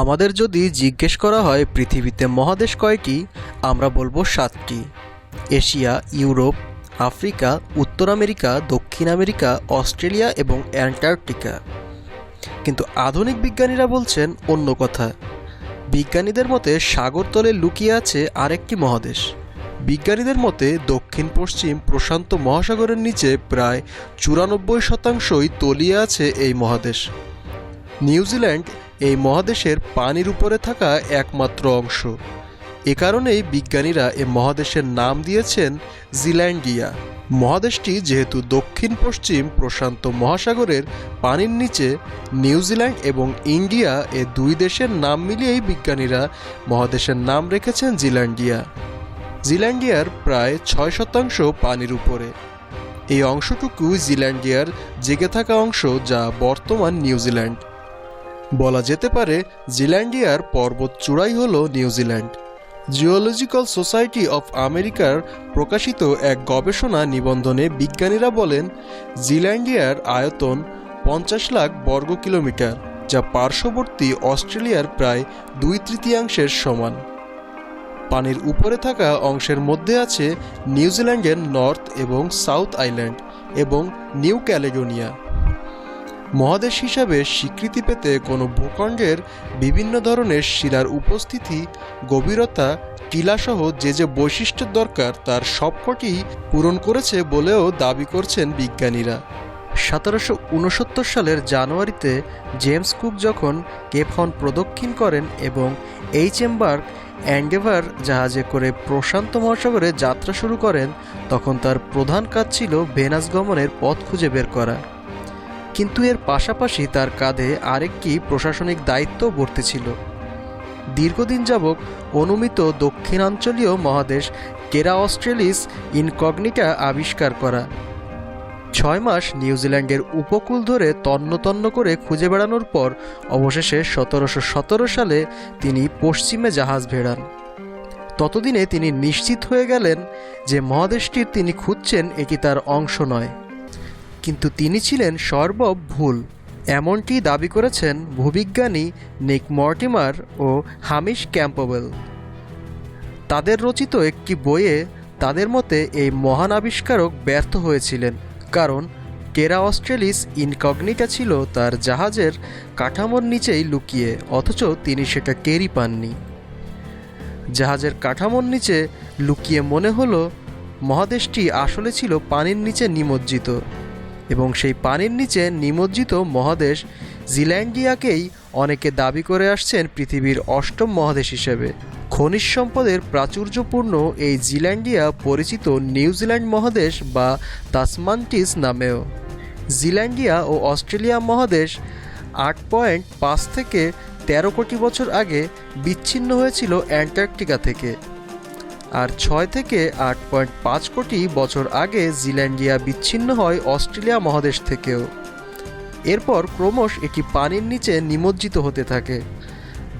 আমাদের যদি জিজ্ঞেস করা হয় পৃথিবীতে মহাদেশ কয়টি, আমরা বলব সাতটি। এশিয়া, ইউরোপ, আফ্রিকা, উত্তর আমেরিকা, দক্ষিণ আমেরিকা, অস্ট্রেলিয়া এবং অ্যান্টার্কটিকা। কিন্তু আধুনিক বিজ্ঞানীরা বলছেন অন্য কথা। বিজ্ঞানীদের মতে সাগরতলে লুকিয়ে আছে আরেকটি মহাদেশ। বিজ্ঞানীদের মতে দক্ষিণ পশ্চিম প্রশান্ত মহাসাগরের নিচে প্রায় চুরানব্বই শতাংশই তলিয়ে আছে এই মহাদেশ। নিউজিল্যান্ড এই মহাদেশের পানির উপরে থাকা একমাত্র অংশ। এ কারণেই বিজ্ঞানীরা এ মহাদেশের নাম দিয়েছেন জিল্যান্ডিয়া। মহাদেশটি যেহেতু দক্ষিণ পশ্চিম প্রশান্ত মহাসাগরের পানির নিচে নিউজিল্যান্ড এবং ইন্ডিয়া এ দুই দেশের নাম মিলিয়েই বিজ্ঞানীরা মহাদেশের নাম রেখেছেন জিল্যান্ডিয়া। জিল্যান্ডিয়ার প্রায় ছয় শতাংশ পানির উপরে। এই অংশটুকু জিল্যান্ডিয়ার জেগে থাকা অংশ যা বর্তমান নিউজিল্যান্ড বলা যেতে পারে জিল্যান্ডিয়ার পর্বত চূড়াই হল নিউজিল্যান্ড জিওলজিক্যাল সোসাইটি অফ আমেরিকার প্রকাশিত এক গবেষণা নিবন্ধনে বিজ্ঞানীরা বলেন, জিল্যান্ডিয়ার আয়তন পঞ্চাশ লাখ বর্গ কিলোমিটার, যা পার্শ্ববর্তী অস্ট্রেলিয়ার প্রায় দুই তৃতীয়াংশের সমান। পানির উপরে থাকা অংশের মধ্যে আছে নিউজিল্যান্ডের নর্থ এবং সাউথ আইল্যান্ড এবং নিউ ক্যালেডোনিয়া। মহাদেশ হিসাবে স্বীকৃতি পেতে কোনো ভূখণ্ডের বিভিন্ন ধরনের শিলার উপস্থিতি, গভীরতা, টিলাসহ যে যে বৈশিষ্ট্যের দরকার তার সবকটি পূরণ করেছে বলেও দাবি করছেন বিজ্ঞানীরা। সতেরোশো উনসত্তর সালের জানুয়ারিতে জেমস কুক যখন হর্ন প্রদক্ষিণ করেন এবং এইচ চেম্বার অ্যান্ডেভার জাহাজে করে প্রশান্ত মহাসাগরে যাত্রা শুরু করেন, তখন তার প্রধান কাজ ছিল ভেনাস গমনের পথ খুঁজে বের করা। কিন্তু এর পাশাপাশি তার কাঁধে আরেকটি প্রশাসনিক দায়িত্ব বর্তি ছিল। দীর্ঘদিন যাবৎ অনুমিত দক্ষিণাঞ্চলীয় মহাদেশ কেরা অস্ট্রেলিস ইনকগনিটা আবিষ্কার করা। ছয় মাস নিউজিল্যান্ডের উপকূল ধরে তন্ন তন্ন করে খুঁজে বেড়ানোর পর অবশেষে সতেরোশো সতেরো সালে তিনি পশ্চিমে জাহাজ ভেড়ান। ততদিনে তিনি নিশ্চিত হয়ে গেলেন যে মহাদেশটির তিনি খুঁজছেন এটি তার অংশ নয়। কিন্তু তিনি ছিলেন সর্বব ভুল। এমনটি দাবি করেছেন ভূবিজ্ঞানী নিক মর্টিমার ও হামিশ ক্যাম্পবেল। তাদের রচিত একটি বইয়ে তাদের মতে এই মহান আবিষ্কারক ব্যর্থ হয়েছিলেন, কারণ টেরা অস্ট্রেলিস ইনকগনিটা ছিল তার জাহাজের কাঠামোর নিচেই লুকিয়ে, অথচ তিনি সেটা টেরই পাননি। জাহাজের কাঠামোর নিচে লুকিয়ে মনে হলো, মহাদেশটি আসলে ছিল পানির নিচে নিমজ্জিত। এবং সেই পানির নিচে নিমজ্জিত মহাদেশ জিল্যান্ডিয়াকেই অনেকে দাবি করে আসছেন পৃথিবীর অষ্টম মহাদেশ হিসেবে। খনিজ সম্পদের প্রাচুর্যপূর্ণ এই জিল্যান্ডিয়া পরিচিত নিউজিল্যান্ড মহাদেশ বা তাসমান্টিস নামেও। জিল্যান্ডিয়া ও অস্ট্রেলিয়া মহাদেশ আট পয়েন্ট পাঁচ থেকে তেরো কোটি বছর আগে বিচ্ছিন্ন হয়েছিল অ্যান্টার্কটিকা থেকে। আর ছয় থেকে আট পয়েন্ট পাঁচ কোটি বছর আগে জিল্যান্ডিয়া বিচ্ছিন্ন হয় অস্ট্রেলিয়া মহাদেশ থেকেও। এরপর ক্রমশ এটি পানির নিচে নিমজ্জিত হতে থাকে।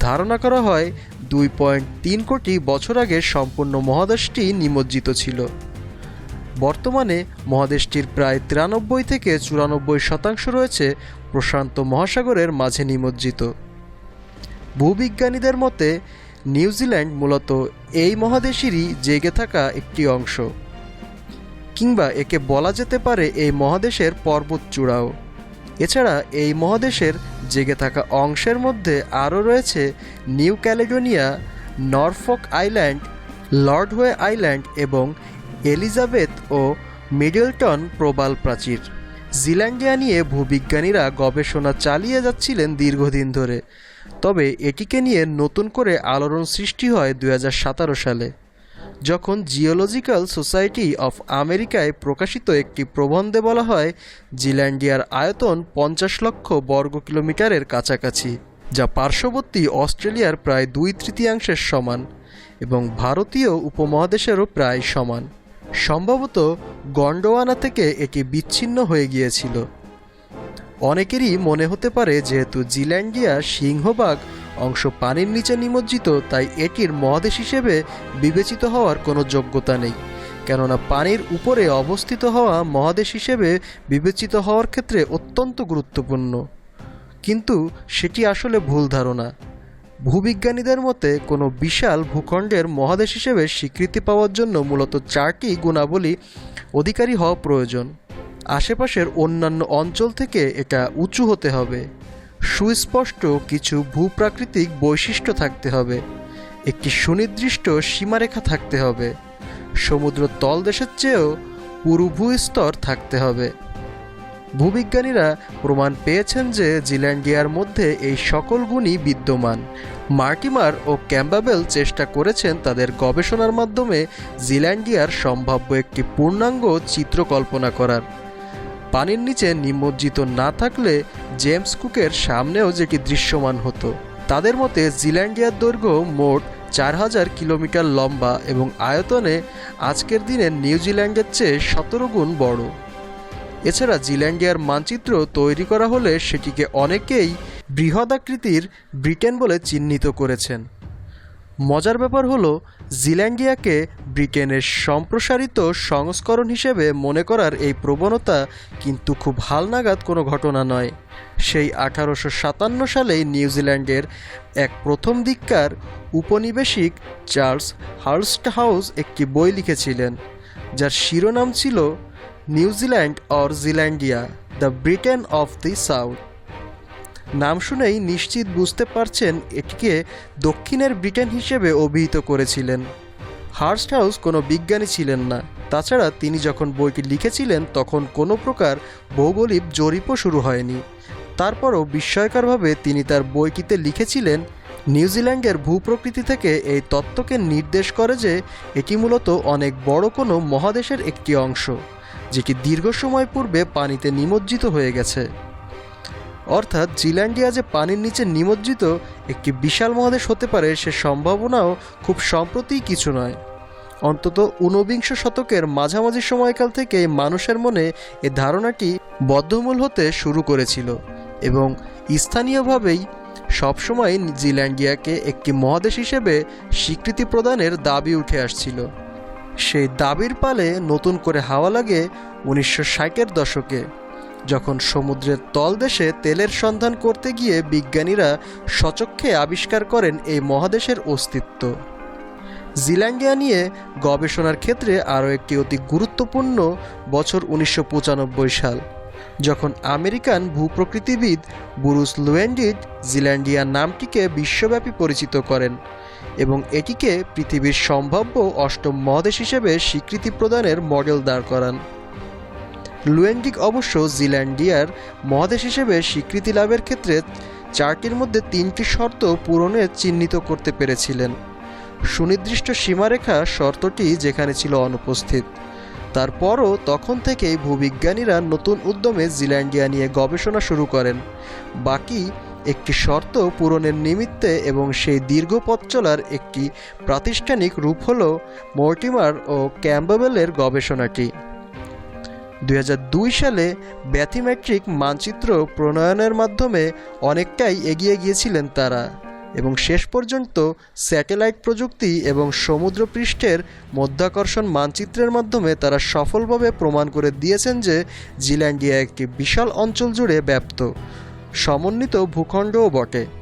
ধারণা করা হয় দুই পয়েন্ট তিন কোটি বছর আগে সম্পূর্ণ মহাদেশটি নিমজ্জিত ছিল। বর্তমানে মহাদেশটির প্রায় তিরানব্বই থেকে চুরানব্বই শতাংশ রয়েছে প্রশান্ত মহাসাগরের মাঝে নিমজ্জিত। ভূবিজ্ঞানীদের মতে নিউজিল্যান্ড মূলত এই মহাদেশেরই জেগে থাকা একটি অংশ। কিংবা একে বলা যেতে পারে এই মহাদেশের পর্বত চূড়াও। এছাড়া এই মহাদেশের জেগে থাকা অংশের মধ্যে আরও রয়েছে New Caledonia, Norfolk Island, Lord Howe Island এবং এলিজাবেথ ও মিডলটন প্রবাল প্রাচীর। জিল্যান্ডিয়া নিয়ে ভূবিজ্ঞানীরা গবেষণা চালিয়ে যাচ্ছিলেন দীর্ঘদিন ধরে। তবে এটিকে নিয়ে নতুন করে আলোড়ন সৃষ্টি হয় দু হাজার সতেরো সালে। যখন জিওলজিক্যাল সোসাইটি অফ আমেরিকায় প্রকাশিত একটি প্রবন্ধে বলা হয়, জিল্যান্ডিয়ার আয়তন পঞ্চাশ লক্ষ বর্গ কিলোমিটারের কাছাকাছি, যা পার্শ্ববর্তী অস্ট্রেলিয়ার প্রায় দুই তৃতীয়াংশের সমান এবং ভারতীয় উপমহাদেশেরও প্রায় সমান। সম্ভবত গন্ডোয়ানা থেকে এটি বিচ্ছিন্ন হয়ে গিয়েছিল। অনেকেরই মনে হতে পারে যেহেতু জিল্যান্ডিয়া সিংহবাগ অংশ পানির নিচে নিমজ্জিত, তাই এটির মহাদেশ হিসেবে বিবেচিত হওয়ার কোনো যোগ্যতা নেই। কেননা পানির উপরে অবস্থিত হওয়া মহাদেশ হিসেবে বিবেচিত হওয়ার ক্ষেত্রে অত্যন্ত গুরুত্বপূর্ণ। কিন্তু সেটি আসলে ভুল ধারণা। ভূবিজ্ঞানীদের মতে, কোনো বিশাল ভূখণ্ডের মহাদেশ হিসেবে স্বীকৃতি পাওয়ার জন্য মূলত চারটি গুণাবলী অধিকারী হওয়া প্রয়োজন। আশেপাশের অন্যান্য অঞ্চল থেকে এটা উঁচু হতে হবে। সুস্পষ্ট কিছু ভূপ্রাকৃতিক বৈশিষ্ট্য থাকতে হবে। একটি সুনির্দিষ্ট সীমারেখা থাকতে হবে। সমুদ্র তলদেশের চেয়েও পুরু ভূস্তর থাকতে হবে। ভূবিজ্ঞানীরা প্রমাণ পেয়েছেন যে জিল্যান্ডিয়ার মধ্যে এই সকল গুণই বিদ্যমান। মার্টিমার ও ক্যাম্বাবেল চেষ্টা করেছেন তাদের গবেষণার মাধ্যমে জিল্যান্ডিয়ার সম্ভাব্য একটি পূর্ণাঙ্গ চিত্র কল্পনা করার। পানির নিচে নিমজ্জিত না থাকলে জেমস কুকের সামনেও যেটি দৃশ্যমান হতো। তাদের মতে জিল্যান্ডিয়ার দৈর্ঘ্য মোট চার হাজার কিলোমিটার লম্বা এবং আয়তনে আজকের দিনে নিউজিল্যান্ডের চেয়ে সতেরো গুণ বড়। এছাড়া জিল্যান্ডিয়ার মানচিত্র তৈরি করা হলে সেটিকে অনেকেই বৃহদাকৃতির ব্রিটেন বলে চিহ্নিত করেছেন। মজার ব্যাপার হলো জিল্যান্ডিয়াকে ব্রিটেনের সম্প্রসারিত সংস্করণ হিসেবে মনে করার এই প্রবণতা কিন্তু খুব হালনাগাদ কোনো ঘটনা নয়। সেই আঠারোশো সাতান্ন সালেই নিউজিল্যান্ডের এক প্রথম দিককার উপনিবেশিক চার্লস হার্লস্ট হাউস একটি বই লিখেছিলেন, যার শিরোনাম ছিল New Zealand or Zealandia the Britain of the South. নাম শুনেই নিশ্চিত বুঝতে পারছেন এটিকে দক্ষিণের ব্রিটেন হিসেবে অভিহিত করেছিলেন। হার্স্ট হাউস কোনো বিজ্ঞানী ছিলেন না। তাছাড়া তিনি যখন বইটি লিখেছিলেন, তখন কোনো প্রকার ভৌগোলিক জরিপও শুরু হয়নি। তারপরও বিস্ময়করভাবে তিনি তার বইটিতে লিখেছিলেন, নিউজিল্যান্ডের ভূপ্রকৃতি থেকে এই তত্ত্বকে নির্দেশ করে যে এটি মূলত অনেক বড় কোনো মহাদেশের একটি অংশ, যেটি দীর্ঘ সময় পূর্বে পানিতে নিমজ্জিত হয়ে গেছে। অর্থাৎ জিল্যান্ডিয়া যে পানির নিচে নিমজ্জিত একটি বিশাল মহাদেশ হতে পারে, সে সম্ভাবনাও খুব সম্প্রতি কিছু নয়। অন্তত ঊনবিংশ শতকের মাঝামাঝি সময়কাল থেকে মানুষের মনে এ ধারণাটি বদ্ধমূল হতে শুরু করেছিল এবং স্থানীয়ভাবেই সবসময় জিল্যান্ডিয়াকে একটি মহাদেশ হিসেবে স্বীকৃতি প্রদানের দাবি উঠে আসছিল। সেই দাবির পালে নতুন করে হাওয়া লাগে উনিশশো ষাটের দশকে। যখন সমুদ্রের তলদেশে তেলের সন্ধান করতে গিয়ে বিজ্ঞানীরা সচক্ষে আবিষ্কার করেন এই মহাদেশের অস্তিত্ব। জিল্যান্ডিয়া নিয়ে গবেষণার ক্ষেত্রে আরও একটি অতি গুরুত্বপূর্ণ বছর উনিশশো পঁচানব্বই সাল, যখন আমেরিকান ভূপ্রকৃতিবিদ বুরুস লুয়েন্ডিড জিল্যান্ডিয়া নামটিকে বিশ্বব্যাপী পরিচিত করেন এবং এটিকে পৃথিবীর সম্ভাব্য অষ্টম মহাদেশ হিসেবে স্বীকৃতি প্রদানের মডেল দাঁড় করান। লুয়েন্ডিক অবশ্য জিল্যান্ডিয়ার মহাদেশ হিসেবে স্বীকৃতি লাভের ক্ষেত্রে চারটির মধ্যে তিনটি শর্ত পূরণে চিহ্নিত করতে পেরেছিলেন। সুনির্দিষ্ট সীমারেখা শর্তটি যেখানে ছিল অনুপস্থিত। তারপরও তখন থেকেই ভূবিজ্ঞানীরা নতুন উদ্যমে জিল্যান্ডিয়া নিয়ে গবেষণা শুরু করেন। বাকি একটি শর্ত পূরণের নিমিত্তে এবং সেই দীর্ঘ পথ চলার একটি প্রাতিষ্ঠানিক রূপ হল মর্টিমার ও ক্যাম্বাবেলের গবেষণাটি। দুই হাজার দুই সালে ব্যাথিমেট্রিক মানচিত্র প্রণয়নের মাধ্যমে অনেকটাই এগিয়ে গিয়েছিলেন তারা এবং শেষ পর্যন্ত স্যাটেলাইট প্রযুক্তি এবং সমুদ্রপৃষ্ঠের মধ্যাকর্ষণ মানচিত্রের মাধ্যমে তারা সফলভাবে প্রমাণ করে দিয়েছেন যে জিল্যান্ডিয়া একটি বিশাল অঞ্চল জুড়ে ব্যাপ্ত, সমন্বিত ভূখণ্ডও বটে।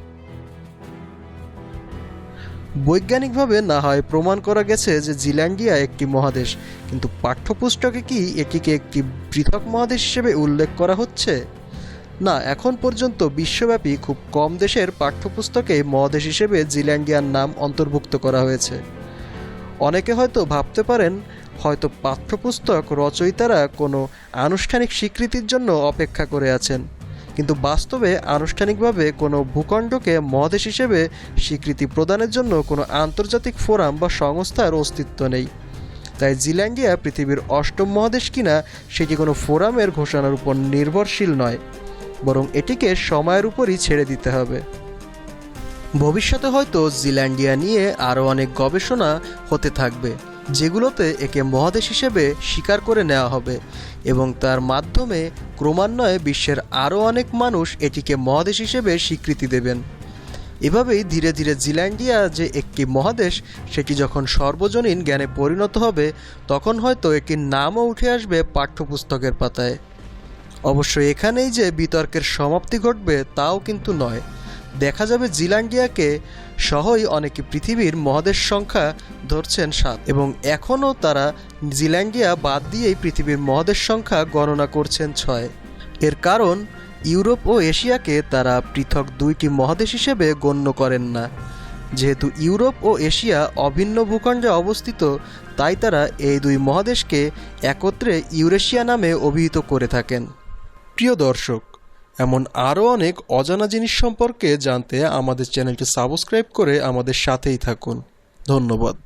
বৈজ্ঞানিকভাবে না হয় প্রমাণ করা গেছে যে জিল্যান্ডিয়া একটি মহাদেশ। কিন্তু পাঠ্যপুস্তকে কি এটিকে একটি পৃথক মহাদেশ হিসেবে উল্লেখ করা হচ্ছে? না, এখন পর্যন্ত বিশ্বব্যাপী খুব কম দেশের পাঠ্যপুস্তকে মহাদেশ হিসেবে জিল্যান্ডিয়ার নাম অন্তর্ভুক্ত করা হয়েছে। অনেকে হয়তো ভাবতে পারেন, হয়তো পাঠ্যপুস্তক রচয়িতারা কোনো আনুষ্ঠানিক স্বীকৃতির জন্য অপেক্ষা করে আছেন। কিন্তু বাস্তবে আনুষ্ঠানিকভাবে কোনো ভূখণ্ডকে মহাদেশ হিসেবে স্বীকৃতি প্রদানের জন্য কোনো আন্তর্জাতিক ফোরাম বা সংস্থার অস্তিত্ব নেই। তাই জিল্যান্ডিয়া পৃথিবীর অষ্টম মহাদেশ কিনা সেটি কোনো ফোরামের ঘোষণার উপর নির্ভরশীল নয়, বরং এটিকে সময়ের উপরই ছেড়ে দিতে হবে। ভবিষ্যতে হয়তো জিল্যান্ডিয়া নিয়ে আরও অনেক গবেষণা হতে থাকবে। যেগুলোতে একে মহাদেশ হিসেবে স্বীকার করে নেওয়া হবে এবং তার মাধ্যমে ক্রমান্বয়ে বিশ্বের আরও অনেক মানুষ এটিকে মহাদেশ হিসেবে স্বীকৃতি দেবেন। এভাবেই ধীরে ধীরে জিল্যান্ডিয়া যে একটি মহাদেশ, সেটি যখন সর্বজনীন জ্ঞানে পরিণত হবে, তখন হয়তো এটির নামও উঠে আসবে পাঠ্যপুস্তকের পাতায়। অবশ্য এখানেই যে বিতর্কের সমাপ্তি ঘটবে, তাও কিন্তু নয়। দেখা যাবে জিল্যান্ডিয়াকে সহই অনেকে পৃথিবীর মহাদেশ সংখ্যা ধরছেন সাত। এবং এখনও তারা জিল্যান্ডিয়া বাদ দিয়েই পৃথিবীর মহাদেশ সংখ্যা গণনা করছেন ছয়। এর কারণ, ইউরোপ ও এশিয়াকে তারা পৃথক দুইটি মহাদেশ হিসেবে গণ্য করেন না। যেহেতু ইউরোপ ও এশিয়া অভিন্ন ভূখণ্ডে অবস্থিত, তাই তারা এই দুই মহাদেশকে একত্রে ইউরেশিয়া নামে অভিহিত করে থাকেন। প্রিয় দর্শক এমন আরও অনেক অজানা জিনিস সম্পর্কে জানতে আমাদের চ্যানেলটি সাবস্ক্রাইব করে আমাদের সাথেই থাকুন। ধন্যবাদ।